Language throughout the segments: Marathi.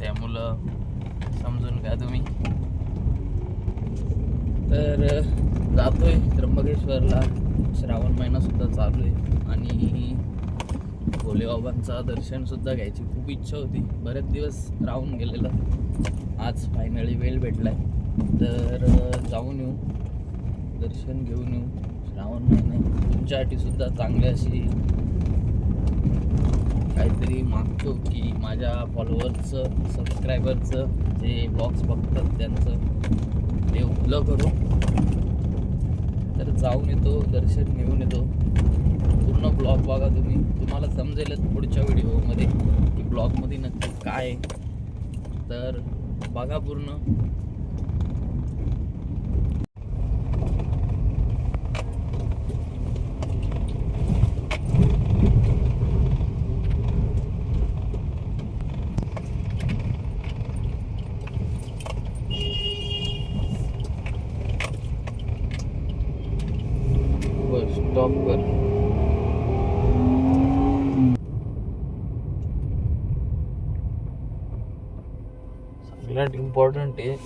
त्यामुळं समजून घ्या तुम्ही. तर जातोय त्र्यंबकेश्वरला. श्रावण महिना सुद्धा चालू आहे आणि भोलेबाबांचा दर्शन सुद्धा घ्यायची खूप इच्छा होती. बरेच दिवस राहून गेलेलं. आज फायनली वेळ भेटलाय. तर जाऊन येऊ. दर्शन घेऊन येऊ. श्रावण महिने. तुमच्यासाठी सुद्धा चांगली अशी काहीतरी मागतो की माझ्या फॉलोअर्सचं सबस्क्रायबरचं जे ब्लॉग्स बघतात त्यांचं ते उपलं करू तर जाऊन येतो दर्शन घेऊन येतो. पूर्ण ब्लॉग बघा तुम्ही. तुम्हाला समजेलच पुढच्या व्हिडिओमध्ये की ब्लॉगमध्ये नक्की काय तर बघा पूर्ण बस स्टॉप कर सगळ्यात इम्पॉर्टंट आहे.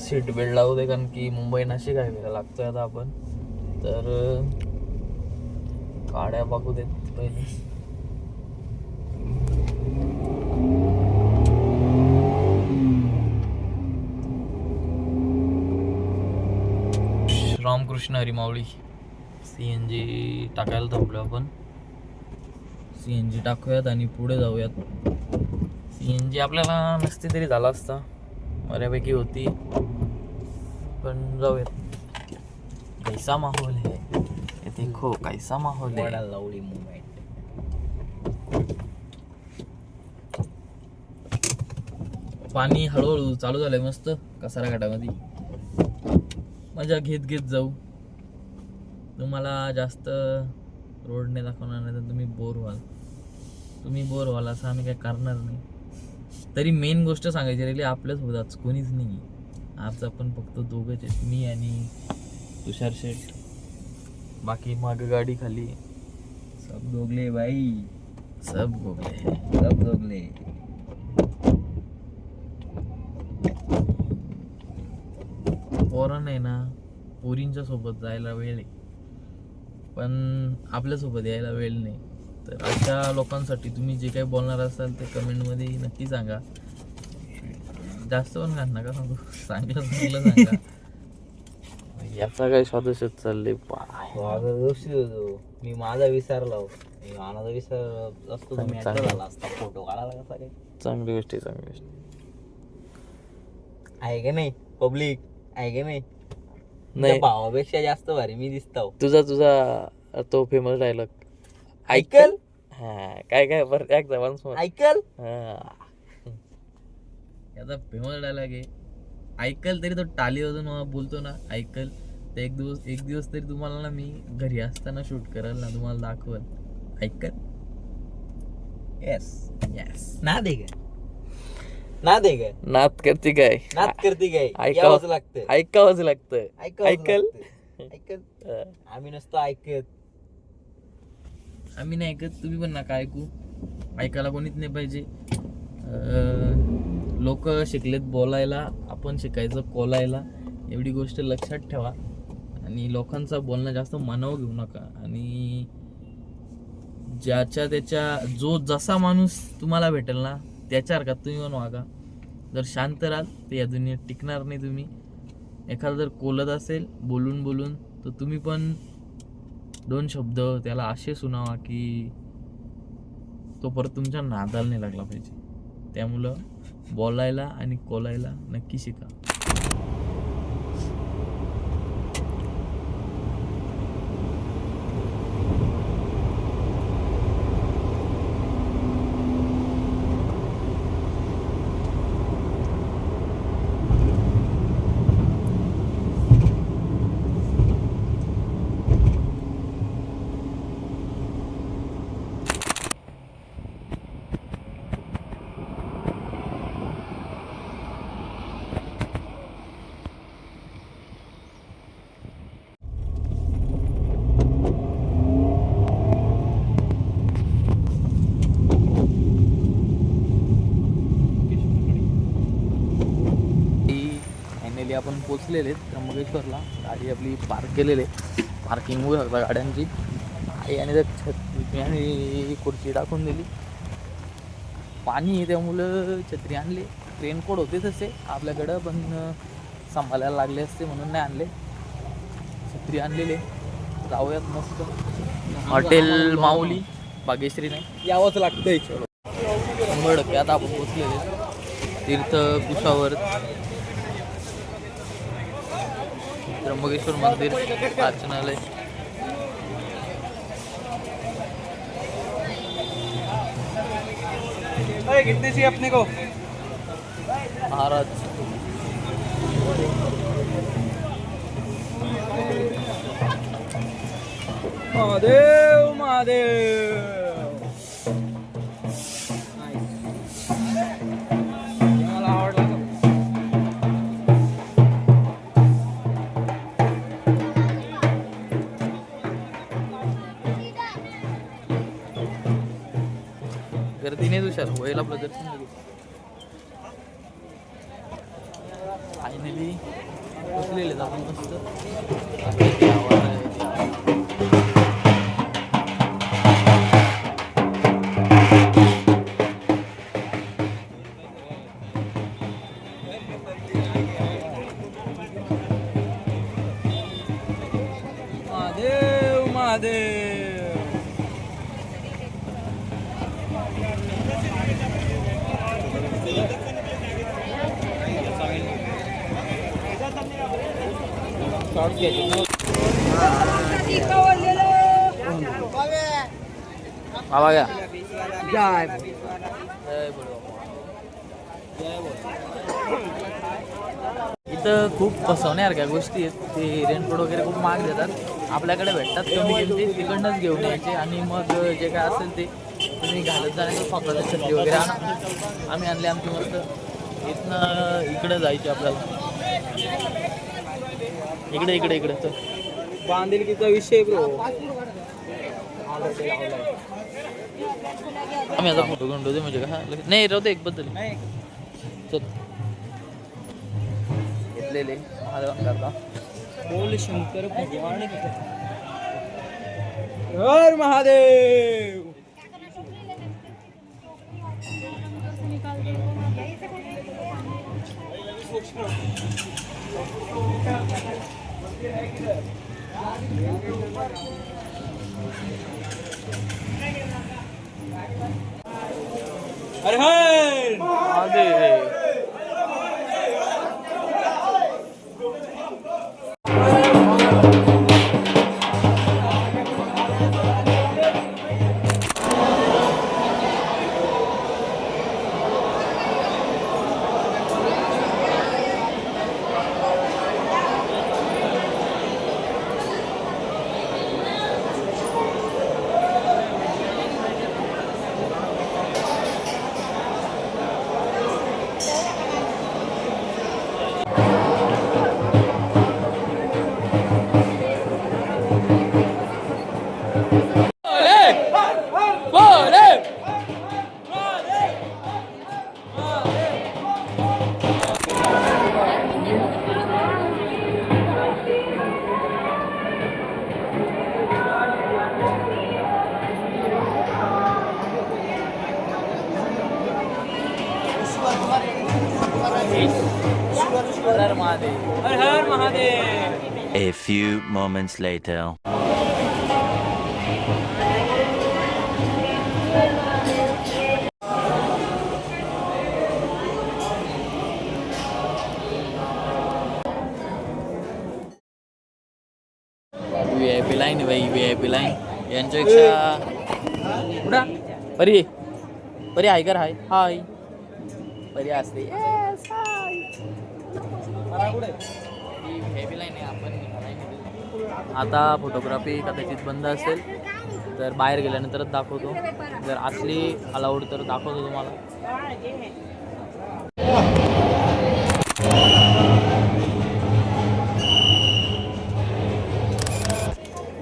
सीट बेल्ट लावू दे कारण की मुंबई नाशिक हायवेला लागतोय आता आपण. तर गाड्या बघू देत पहिले. रामकृष्ण हरिमावळी सी एन जी टाकायला थांबलो आपण. सी एन जी टाकूयात आणि पुढे जाऊयात. जी आपल्याला नसती तरी झाला असता. बऱ्यापैकी होती. पण जाऊयात. कैसा माहोल है. ये देखो कैसा माहोल है. लवली मुवमेंट पाणी हळूहळू चालू झालंय मस्त. कसारा घाटामध्ये. मजा घेत घेत जाऊ. तुम्हाला जास्त रोडने दाखवणार नाही तर तुम्ही बोर व्हाल. तुम्ही बोर व्हाल असं आम्ही काय करणार नाही. तरी मेन गोष्ट सांगायची राहिली आपल्याच आज कोणीच नाही आज आपण फक्त दोघंच आहेत. मी आणि तुषार शेठ. बाकी माग गाडी खाली. सब दोगले भाई सब दोगले सब दोगले पोरण आहे ना पोरींच्या सोबत जायला वेळ आहे. पण आपल्यासोबत यायला वेळ नाही. तर अशा लोकांसाठी तुम्ही जे काही बोलणार असाल ते कमेंटमध्ये नक्की सांगा. जास्त पण घाल नका सांगू. चांगलं चांगलं सांगा. याचा काय स्वादशच चालले माझा होतो मी माझा विसरला हो. मी माझा विसर असतो झाला असता. फोटो काढायला कसा काय? चांगली गोष्ट आहे चांगली गोष्ट आहे. का नाही? पब्लिक आहे का नाही? नाही. नाही भावापेक्षा जास्त भारी मी दिसतो. तुझा तुझा तो फेमस डायलॉग ऐकल? हा काय काय बरं एकदा वन्स मोर ऐकल? हा. याचा फेमस डायलॉग आहे. ऐकल तरी तो टाली वाजून बोलतो ना ऐकल. तर एक दिवस एक दिवस तरी तुम्हाला ना मी घरी असताना शूट करेल ना तुम्हाला दाखवल. ऐकल? येस येस ना दे ना दे नात करते काय? नाच करते काय? लागतं. ऐकावंच लागतं. ऐकावंच ऐकल? लागतं. ऐकल? हा. आम्ही नसतो ऐकत. आम्ही नाही ऐकत तुम्ही पण नका ऐकू. ऐकायला कोणीच नाही पाहिजे. लोक शिकलेत बोलायला आपण शिकायचं कोलायला. एवढी गोष्ट लक्षात ठेवा. आणि लोकांचा बोलणं जास्त मनावर घेऊ नका. आणि ज्याच्या त्याच्या जो जसा माणूस तुम्हाला भेटेल ना त्याच्यासारखा तुम्ही पण वागा. जर शांत राहाल तर या दुनियेत टिकणार नाही तुम्ही. एखादा जर कोलत असेल बोलून बोलून तर तुम्ही पण दोन शब्द त्याला असे सुनावा की तो परत तुमच्या नादाला नाही लागला पाहिजे. त्यामुळं बोलायला आणि कोलायला नक्की शिका. पोचलेले आहेत त्र्यंबकेश्वरला. गाडी आपली पार्क केलेली आहे. पार्किंग होऊ शकता गाड्यांची आई आणि त्या छत्री आणि खुर्ची टाकून दिली. पाणी त्यामुळं छत्री आणली. रेनकोट होते तसे. आपल्याकडं पण सांभाळायला लागले असते म्हणून नाही आणले. छत्री आणलेले जाऊयात मस्त. हॉटेल माऊली बागेश्री नाही यावंच लागतं शंभर टक्के आता आपण पोचलेले तीर्थ कुशावर त्र्यंबकेश्वर मंदिर वाचनालय कितने चाहिए अपने को? महाराज. महादेव महादेव. इथं खूप फसवण्यासारख्या गोष्टी आहेत. ते रेनकोट वगैरे खूप महाग देतात. आपल्याकडे भेटतात कमी किमतीत तिकडनंच घेऊन यायचे. आणि मग जे काय असेल ते तुम्ही घालत जाण्याचं स्वतःची छत्री वगैरे आणा. आम्ही आणले आमची मस्त. इथनं इकडं जायचे आपल्याला. इकडे इकडे इकडे. तर बांधिलकीचा विषय ब्रो आम्ही आता फोटो घेऊन ठेवतो म्हणजे का नाही राहू दे एक बद्दल चल. घेतलेले महादेवांकरता बोल शंकर भगवान की हर महादेव। अरे Har. Mahadev. Moments later. V I P line आहे बाई व्ही आय पी लाईन यांच्यापेक्षा कुठं? परी. परी हाय कर हाय. हाय. परी असते. Yes, hi. ही व्ही आय पी लाईन आहे आपण line आहे. आता फोटोग्राफी कदाचित बंद असेल तर बाहेर गेल्यानंतरच दाखवतो. जर असली अलाउड तर दाखवतो तुम्हाला.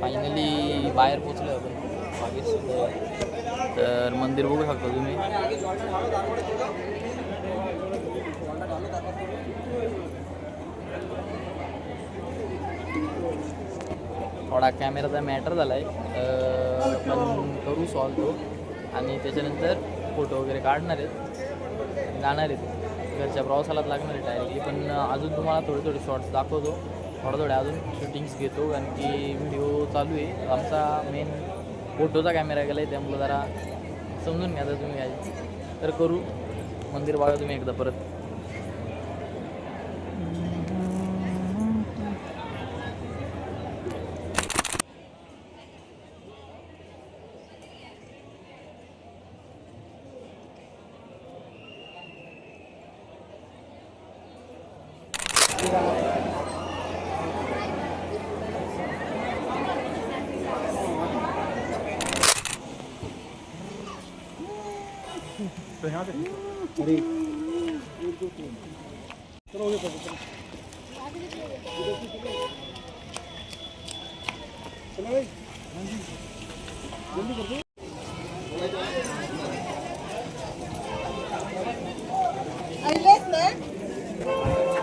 फायनली बाहेर पोचलो आपण. बागेत तर मंदिर बघू शकता तुम्ही. थोडा कॅमेराचा मॅटर झाला आहे पण करू सॉल्व तो. आणि त्याच्यानंतर फोटो वगैरे काढणार आहेत. जाणार आहेत. घरच्या प्रवासालाच लागणार आहे डायरेक्टली पण अजून तुम्हाला थोडे थोडे शॉर्ट्स दाखवतो. थोडं थोडे अजून शूटिंग्स घेतो. कारण की व्हिडिओ चालू आहे. आमचा मेन फोटोचा कॅमेरा गेला आहे त्यामुळं जरा समजून घ्या आता तुम्ही काय. तर करू. मंदिर बघा तुम्ही एकदा परत.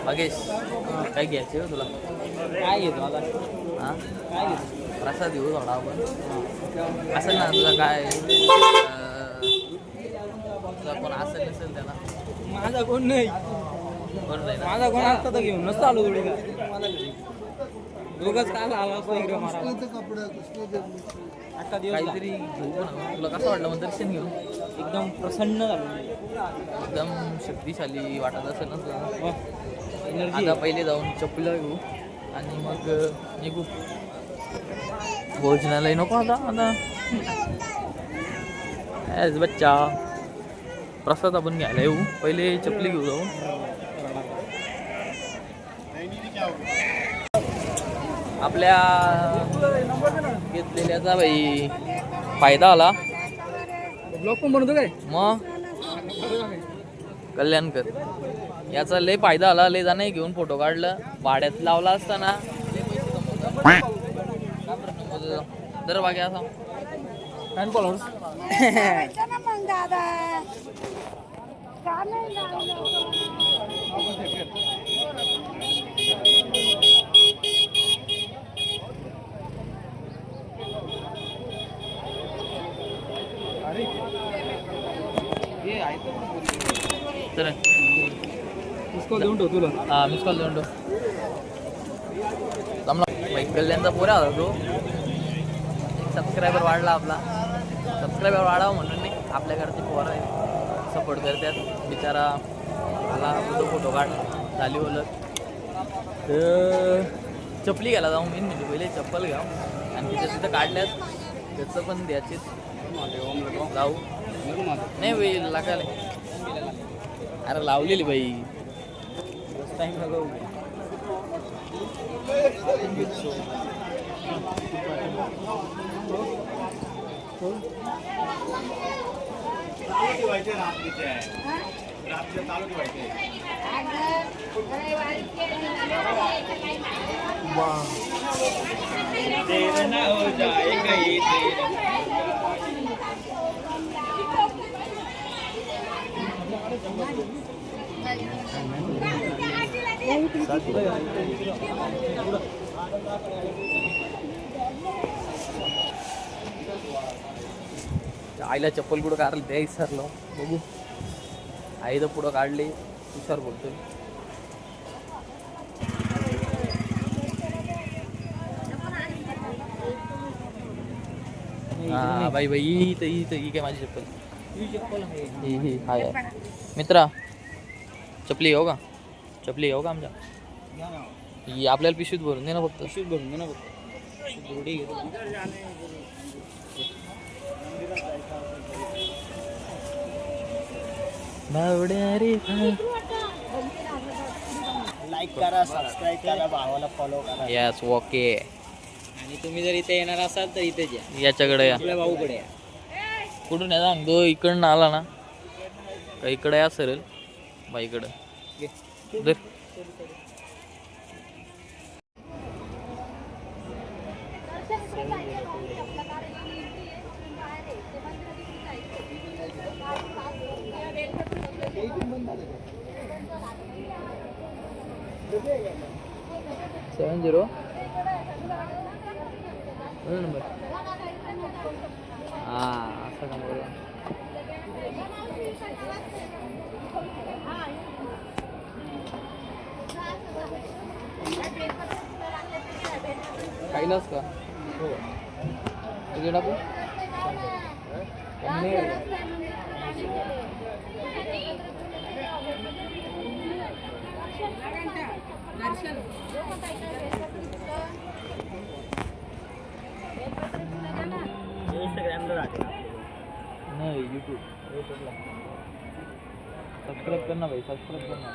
मगेश काय घ्यायचे हो तुला काय घेतो आता हां काय घेतो प्रसाद घेऊ थोडा आपण असेल ना तुझा काय कोण असेल नसेल त्याला? माझा कोण नाही. कोण नाही ना? माझा कोण असता तर घेऊन नसतो आलो थोडी दोघच काल आला असतो इकडे मारा दिवस काहीतरी घेऊ ना तुला कसं वाटलं मग दर्शन घेऊन? एकदम प्रसन्न झालो. एकदम शक्तिशाली वाटत असेल ना तुला? एनर्जी आता पहिले जाऊन चप्पल घेऊ. आणि मग निघू. भोजनालय नको आता आता. बच्चा. प्रसाद आपण घ्यायला येऊ. पहिले चपली घेऊ जाऊ. आपल्या घेतलेल्याचा भाई फायदा आला. ब्लॉग पण बनवतो काय? मग? कल्याणकर याचा लय फायदा आला. लय जण घेऊन फोटो काढलं. भाड्यात लावला असताना? दर असा. फॉलोअर्स करायचं ना मग दादा का नाही लावलं? तर इसको देऊन ठेव तुला हा मिस कॉल देऊन जमला भाई कल्याणचा पोरा होता तो सबस्क्रायबर वाढला आपला सबस्क्रायबर वाढावा म्हणून नाही आपल्याकडचे पोरं आहे सपोर्ट करतात. बिचारा आला तुझं फोटो काढ. झाली ओलत तर चपली घ्यायला जाऊ मेन म्हणजे पहिले चप्पल घ्या. आणि तिथे तिथं काढल्यात. त्याचं पण द्यायचीच जाऊ. नाही बाई लागायला. अरे लावलेली बाई. टाइम लगाऊ चालू ठेवायचे? रात्रीचे आहे. रात्रीचे चालू आईला चप्पल कुठं काढलं ते विसरलो. बघू. आई तर पुढं काढली हुशार बोलतोय. हा बाई बाई ही तर ही तर ही काय माझी चप्पल. ही ही. हाय हाय. मित्रा चपली हो का? चपली हो का आमच्या? ही आपल्याला पिशवीत भरून दे ना फक्त. पिशवीत भरून दे ना फक्त. बावड्या रे लाईक करा सबस्क्राईब करा भावाला फॉलो करा. यस ओके आणि तुम्ही जर इथे येणार असाल तर इथेच या. याच्याकडे या. आपल्या भाऊकडे या. कुठून या सांगतो इकडनं आला ना का इकडे या सरेल? बाईकडं. दर सेवन झिरो हा असं का बोला खाईलाच का? हो. तिकडे टाकू नाही यूट्यूब यूट्यूबला सबस्क्राईब कर ना भाई सबस्क्राईब कर ना.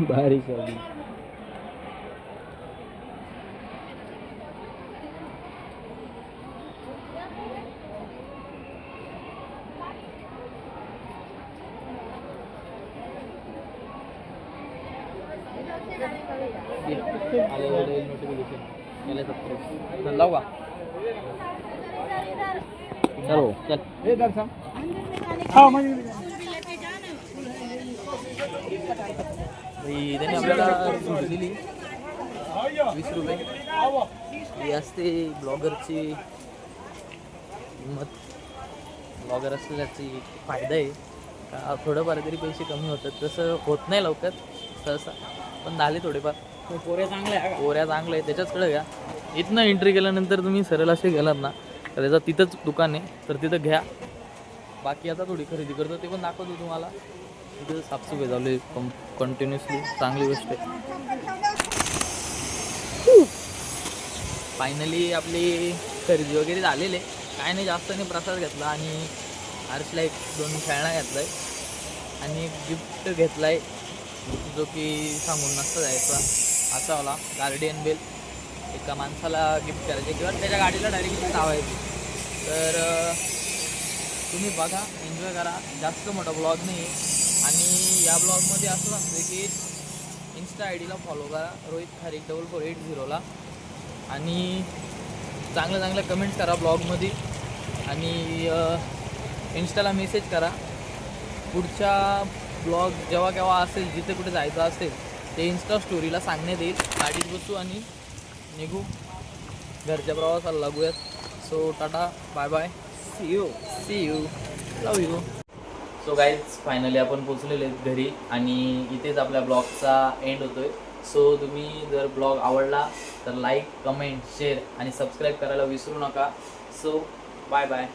बारिश आली. नोटिफिकेशन लावू चलो. चल ही त्यांनी आपल्याला सूट दिली. वीस रुपये. ही असते ब्लॉगरची किंमत ब्लॉगर असल्याची फायदा आहे. का थोडंफार तरी पैसे कमी होतात. तसं होत नाही लवकर सहसा. पण झाले थोडेफार. पोरे चांगले आहे पोऱ्या चांगल्या आहे त्याच्याचकडे घ्या. इथनं एंट्री केल्यानंतर तुम्ही सरळ असे गेलात ना तर त्याचं तिथंच दुकान आहे. तर तिथं घ्या. बाकी आता थोडी खरेदी करतो. ते पण दाखवतो तुम्हाला. तिथं साफसफाई चालू आहे. कं कंटिन्युअसली चांगली गोष्ट आहे. फायनली आपली खरेदी वगैरे झालेली आहे. काय नाही जास्त नाही प्रसाद घेतला आणि आरसला एक दोन खेळणा घेतला आहे आणि गिफ्ट घेतला आहे जो की सांगून नसता जायचा. असा वाला गार्डियन बेल एका माणसाला गिफ्ट करायचे. किंवा त्याच्या गाडीला डायरेक्ट लावायचे तर तुम्ही बघा एन्जॉय करा. जास्त मोठा ब्लॉग नाही आहे आणि या ब्लॉगमध्ये असं सांगतो की इन्स्टा आय डीला फॉलो करा. रोहित खारीक डबल फोर एट झिरोला आणि चांगल्या चांगल्या कमेंट्स करा ब्लॉगमध्ये. आणि इन्स्टाला मेसेज करा. पुढच्या ब्लॉग जेव्हा केव्हा असेल जिथे कुठे जायचं असेल ते इन्स्टा स्टोरीला सांगण्यात येईल. गाडीत बसू आणि निघू. घरच्या प्रवासाला लागूयात. So tata. Bye bye see you see you love you so guys finally आपण पोचलेले आहेत घरी आणि इथेच आपल्या ब्लॉगचा एंड होतोय. सो तुम्ही जर ब्लॉग आवडला तर लाईक कमेंट शेअर आणि सबस्क्राईब करायला विसरू नका. So bye bye